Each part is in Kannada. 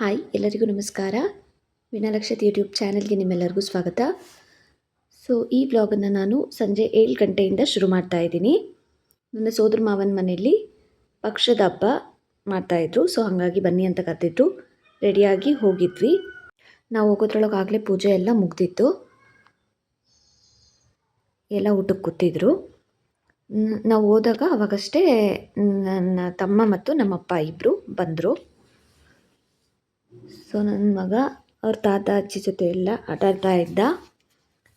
ಹಾಯ್, ಎಲ್ಲರಿಗೂ ನಮಸ್ಕಾರ. ವಿನಾಲಕ್ಷತ್ ಯೂಟ್ಯೂಬ್ ಚಾನಲ್ಗೆ ನಿಮ್ಮೆಲ್ಲರಿಗೂ ಸ್ವಾಗತ. ಸೊ ಈ ವ್ಲಾಗನ್ನು ನಾನು ಸಂಜೆ ಏಳು ಗಂಟೆಯಿಂದ ಶುರು ಮಾಡ್ತಾ ಇದ್ದೀನಿ. ನನ್ನ ಸೋದರ ಮಾವನ ಮನೆಯಲ್ಲಿ ಪಕ್ಷದ ಹಬ್ಬ ಮಾಡ್ತಾಯಿದ್ರು ಸೊ ಹಾಗಾಗಿ ಬನ್ನಿ ಅಂತ ಕರೆದಿದ್ರು ರೆಡಿಯಾಗಿ ಹೋಗಿದ್ವಿ. ನಾವು ಹೋಗೋದ್ರೊಳಗೆ ಆಗಲೇ ಪೂಜೆ ಎಲ್ಲ ಮುಗ್ದಿತ್ತು. ಎಲ್ಲ ಊಟಕ್ಕೆ ಕೂತಿದ್ರು. ನಾವು ಹೋದಾಗ ಅವಾಗಷ್ಟೇ ನನ್ನ ತಮ್ಮ ಮತ್ತು ನಮ್ಮಪ್ಪ ಇಬ್ಬರು ಬಂದರು. ಸೊ ನನ್ನ ಮಗ, ಅವ್ರ ತಾತ, ಅಜ್ಜಿ ಜೊತೆ ಎಲ್ಲ ಆಟ ಆಡ್ತಾ ಇದ್ದ.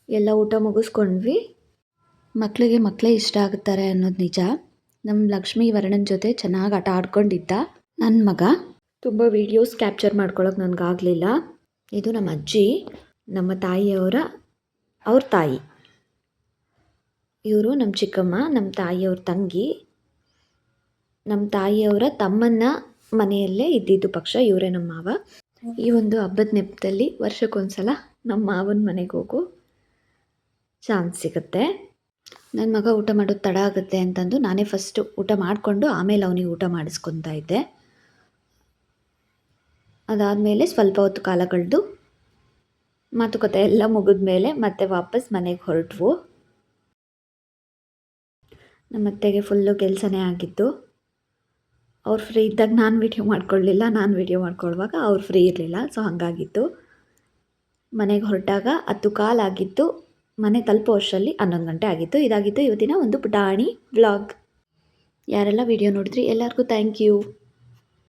ಎಲ್ಲ ಊಟ ಮುಗಿಸ್ಕೊಂಡ್ವಿ. ಮಕ್ಕಳಿಗೆ ಮಕ್ಕಳೇ ಇಷ್ಟ ಆಗುತ್ತಾರೆ ಅನ್ನೋದು ನಿಜ. ನಮ್ಮ ಲಕ್ಷ್ಮಿ ವರ್ಣನ್ ಜೊತೆ ಚೆನ್ನಾಗಿ ಆಟ ಆಡ್ಕೊಂಡಿದ್ದ. ನನ್ನ ಮಗ, ತುಂಬ ವೀಡಿಯೋಸ್ ಕ್ಯಾಪ್ಚರ್ ಮಾಡ್ಕೊಳಕ್ಕೆ ನನಗಾಗಲಿಲ್ಲ ಇದು ನಮ್ಮ ಅಜ್ಜಿ, ನಮ್ಮ ತಾಯಿಯವರ, ಅವ್ರ ತಾಯಿ. ಇವರು ನಮ್ಮ ಚಿಕ್ಕಮ್ಮ ನಮ್ಮ ತಾಯಿಯವ್ರ ತಂಗಿ. ನಮ್ಮ ತಾಯಿಯವರ ತಮ್ಮನ್ನ ಮನೆಯಲ್ಲೇ ಇದ್ದಿದ್ದು ಪಕ್ಷ ಇವರೇ ನಮ್ಮ ಮಾವ. ಈ ಒಂದು ಹಬ್ಬದ ನೆಪದಲ್ಲಿ ವರ್ಷಕ್ಕೊಂದ್ಸಲ ನಮ್ಮ ಮಾವನ ಮನೆಗೆ ಹೋಗೋ ಚಾನ್ಸ್ ಸಿಗುತ್ತೆ. ನನ್ನ ಮಗ ಊಟ ಮಾಡೋದು ತಡ ಆಗುತ್ತೆ ಅಂತಂದು ನಾನೇ ಫಸ್ಟು ಊಟ ಮಾಡಿಕೊಂಡು ಆಮೇಲೆ ಅವನಿಗೆ ಊಟ ಮಾಡಿಸ್ಕೊತಾ ಇದ್ದೆ. ಅದಾದಮೇಲೆ ಸ್ವಲ್ಪ ಹೊತ್ತು ಕಾಲ ಕಳೆದು ಮಾತುಕತೆ ಎಲ್ಲ ಮುಗಿದ ಮೇಲೆ ಮತ್ತೆ ವಾಪಸ್ ಮನೆಗೆ ಹೊರಟ್ವು. ನಮ್ಮ ಅತ್ತೆಗೆ ಫುಲ್ಲು ಕೆಲಸನೇ ಆಗಿತ್ತು ಅವ್ರು ಫ್ರೀ ಇದ್ದಾಗ ನಾನು ವೀಡಿಯೋ ಮಾಡ್ಕೊಳ್ಳಲಿಲ್ಲ ನಾನು ವೀಡಿಯೋ ಮಾಡ್ಕೊಳ್ಳುವಾಗ ಅವ್ರು ಫ್ರೀ ಇರಲಿಲ್ಲ ಸೊ ಹಾಗಾಗಿತ್ತು. ಮನೆಗೆ ಹೊರಟಾಗ ಹತ್ತು ಕಾಲಾಗಿತ್ತು ಮನೆ ತಲುಪೋ ಅಷ್ಟರಲ್ಲಿ ಹನ್ನೊಂದು ಗಂಟೆ ಆಗಿತ್ತು. ಇದಾಗಿತ್ತು ಇವತ್ತಿನ ಒಂದು ಪುಟಾಣಿ ವ್ಲಾಗ್ ಯಾರೆಲ್ಲ ವಿಡಿಯೋ ನೋಡಿದ್ರಿ ಎಲ್ಲರಿಗೂ ಥ್ಯಾಂಕ್ ಯು